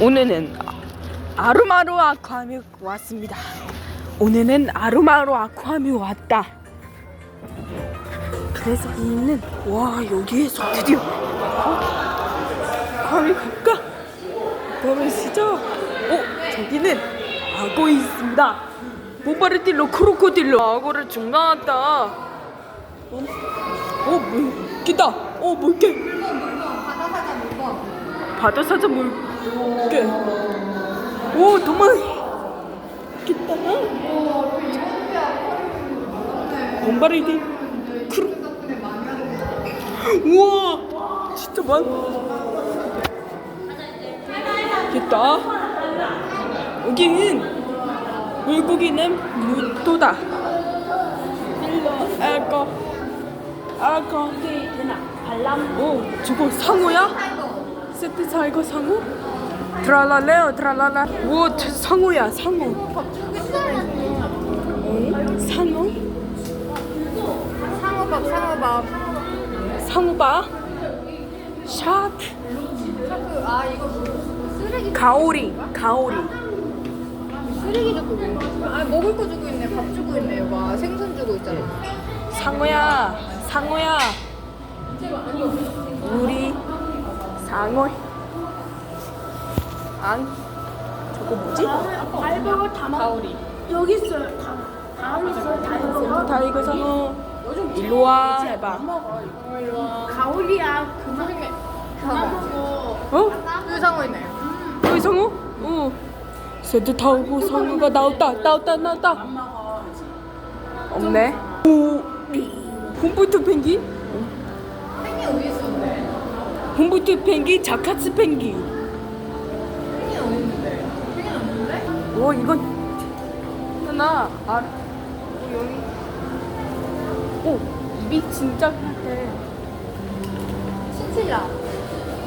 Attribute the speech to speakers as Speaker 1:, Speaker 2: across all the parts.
Speaker 1: 오늘은 아루마루 아쿠아미에 왔습니다. 오늘은 아루마루 아쿠아미에 왔다. 그래서 있는 와 여기에서 드디어 어? 아쿠아미 갈까? 보시죠. 어 저기는 악어 있습니다. 모바르딜로 크로코딜로 악어를 중간왔다. 어, 어 물개다. 어 물개. 바다 사자 물 개. 오 도망. 있겠다. 곰바르디 크루. 우와 진짜 많. 됐다. 여기는 물고기는 무토다. 알까? 알까? 오, 저거 상어야? 세트 사이가 상어? 트랄랄레요, 트랄랄라. 오, 저 상어야, 상어. 응? 상어?
Speaker 2: 상어밥 상어밥
Speaker 1: 상어봐. 샤크.
Speaker 2: 그, 아 이거 뭐 쓰레기
Speaker 1: 가오리, 가오리.
Speaker 2: 쓰레기 주고 있네 아 먹을 거 주고 있네 밥 주고 있네 봐 생선 주고 있잖아
Speaker 1: 상어야, 상어야. 우리 상어. 안. 저거 뭐지?
Speaker 3: 알버거 다 먹.
Speaker 1: 가오리.
Speaker 3: 여기 있어요. 다. 다음 있어요. 다
Speaker 1: 상어. 일로 와 해봐.
Speaker 3: 가오리야. 그만. 그만 먹어.
Speaker 1: 어?
Speaker 2: 여기 상어 있네
Speaker 1: 여기 상어? 어. 세트 타고 상어가 나왔다, 나왔다, 나왔다. 없네. 오. 홈보트 펭귄?
Speaker 2: 팽이 어디 있었는데
Speaker 1: 홈보트 펭귄, 자카스 펭귄.
Speaker 2: 없는데
Speaker 1: 오 이건 하나 아 오, 여기. 오 입이 진짜 크대
Speaker 2: 친칠라.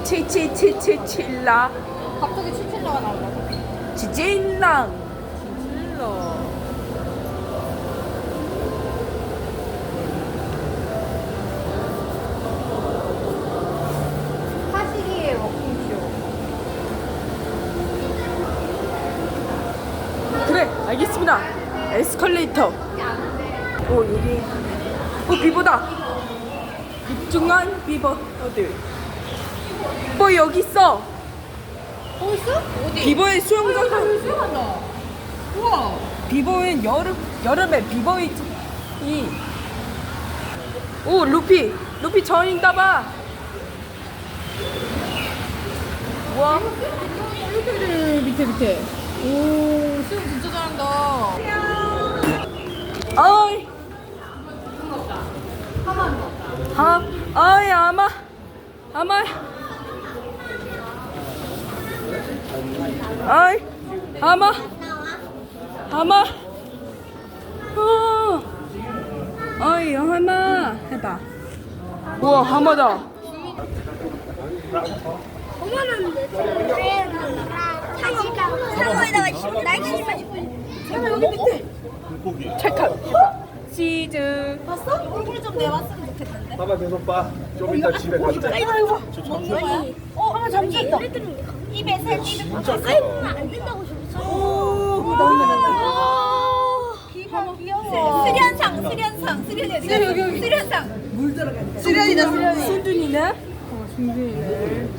Speaker 1: 치치치치칠라.
Speaker 2: 갑자기 친칠라가 나온다고?
Speaker 1: 지진랑 진실러
Speaker 2: 하시기의 워킹쇼
Speaker 1: 그래 알겠습니다 에스컬레이터. 오 여기. 오 비버다. 육중한 비버들 뭐 여기 있어.
Speaker 2: 어 있어? 어디?
Speaker 1: 비버의 수영장도.
Speaker 2: 여기 수영한다 우와.
Speaker 1: 비버는 여름 여름에 비버이 이. 오 루피. 루피 저 있다봐. 우와.
Speaker 2: 밑에 밑에 밑에. 오 수영 진짜 잘한다
Speaker 1: 어이. 하 어이 아마 아마. 어이 아마 아마. 어. 어이 하마. 해봐. 우와 하마다.
Speaker 3: 엄마는 왜 여기 밑에.
Speaker 1: 찰칵 시즈
Speaker 3: 봤어? 얼굴 좀 내봤으면 좋겠는데.
Speaker 4: 봐봐 계속 봐. 좀 이따 집에 가자.
Speaker 3: 아이고 아이고. 어, 하나 잠겼다. 입에 살 입에 아이고 안 된다고. 오, 나온다 나온다. 귀가 귀여워. 수련상 수련상 수련상 수련상. 수련이다 수련이.
Speaker 1: 수준이네 어수 준이네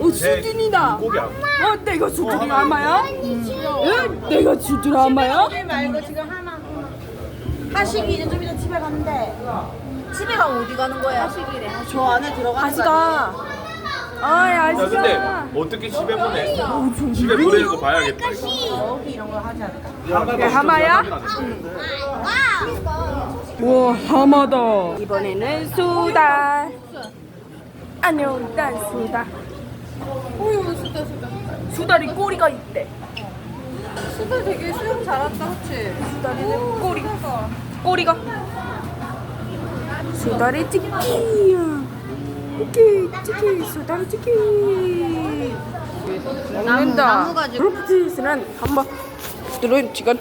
Speaker 1: 오 수준이다
Speaker 4: 안.
Speaker 1: 어 내가 수준이 아마야? 응? 내가 수준 아마야?
Speaker 3: 말고 지금 하나 하식이 이제 좀 이따 집에 간대 집에 가면 어디 가는 거야? 하식이래 저 안에 들어가는
Speaker 1: 아시가 아이
Speaker 4: 야 근데
Speaker 1: 아시가
Speaker 4: 어떻게 집에 보내? 집에 보내는 거 봐야겠다.
Speaker 1: 야, 하마야? 우와 하마다 이번에는 수다 안녕 난 수다.
Speaker 2: 어이구 수다 수다.
Speaker 1: 수다리 꼬리가 있대.
Speaker 2: 수다 되게 수영 잘한다 그치?
Speaker 1: 수다리는 꼬리. 꼬리가. 수다리 찍기야 찍기 찍기. 수다리 찍기. 먹는다. 프로포티스는 한번 들은 지금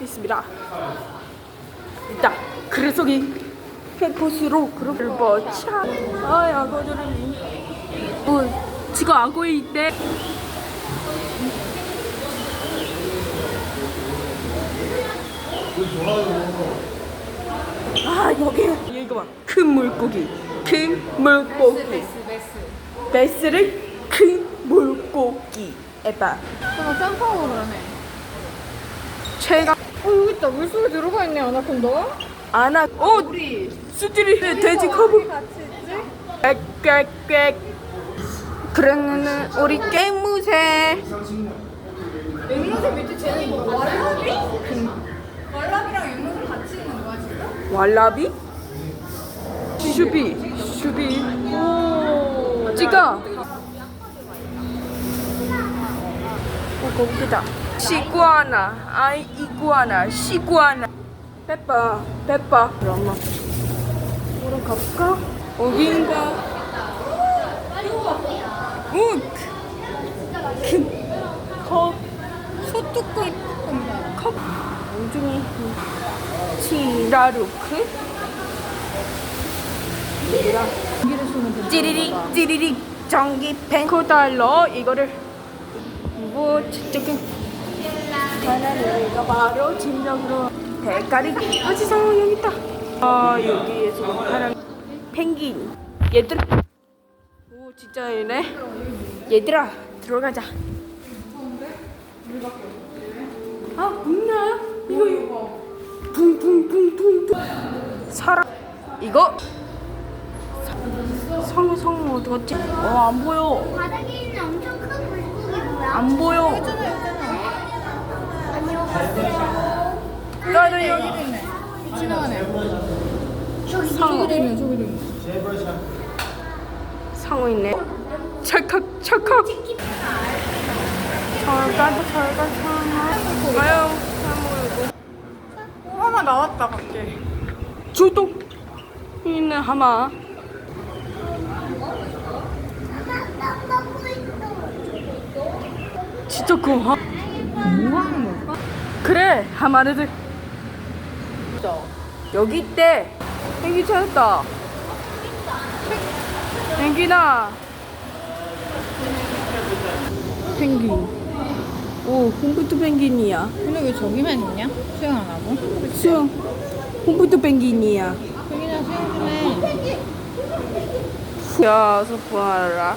Speaker 1: 있습니다. 있다 그래서 이 페퍼스로 그룹을 뭐참 아이 악어들은. 뭐 지금 악어인데 아 여기. 이거 봐큰 물고기. 큰 물고기. 베스를 큰 물고기. 에바.
Speaker 2: 아, 짬뽕으로 그러네.
Speaker 1: 최가
Speaker 2: 어 여기 있다. 물속에 들어가 있네 아나콘다 가
Speaker 1: 아나 오 수질이 돼지 커브? 꽥꽥꽥 그러면은 우리 깽무새.
Speaker 2: 앵무새 밑에 쟤는 뭐 왈라비? 왈라비랑 앵무새 같이 있는 거야 지금?
Speaker 1: 왈라비? 슈비. 슈비. 오. 찍어. 어 거기다 시구아나. 아이 이구아나. 시구아나 빼빠 빼빠. 그러면 우리 가볼까? 어디인가? 우! 컵.
Speaker 2: 소뚜껑.
Speaker 1: 컵. 엉중이. 치라루크 찌리릭 찌리릭 전기 펜코달러. 이거를 뭐 조금 하나는 이거 바로 진정으로 대가리. 아 세상에 여기 있다. 아 여기에서 하나 펭귄. 얘들아. 오 진짜 얘네. 얘들아 들어가자. 아 뭐냐 이거 이거 붕붕붕붕붕 사람. 이거? 성성 어디 갔지? 어안 보여.
Speaker 3: 바닥에 있는 엄청 큰 물고기 뭐야?
Speaker 1: 안 보여 여기
Speaker 2: 지나가네.
Speaker 1: 상어
Speaker 2: 저기도 있네. 저기도 있네
Speaker 1: 상어 있네 찰칵 찰칵 절간 절간 상어 가요 상어 이거 하마 나왔다 밖에. 주동 있는 하마. 진짜 그 하...
Speaker 2: 뭐 하는 걸까?
Speaker 1: 그래 하마르들 여기 있대 펭귄 찾았다. 펭귄아. 펭귄. 오 홈프트 펭귄이야.
Speaker 2: 근데 왜 저기만 있냐? 수영 안 하고?
Speaker 1: 수영. 홈프트 펭귄이야.
Speaker 2: 여기나 수영 좀 해.
Speaker 1: 야 소풍하라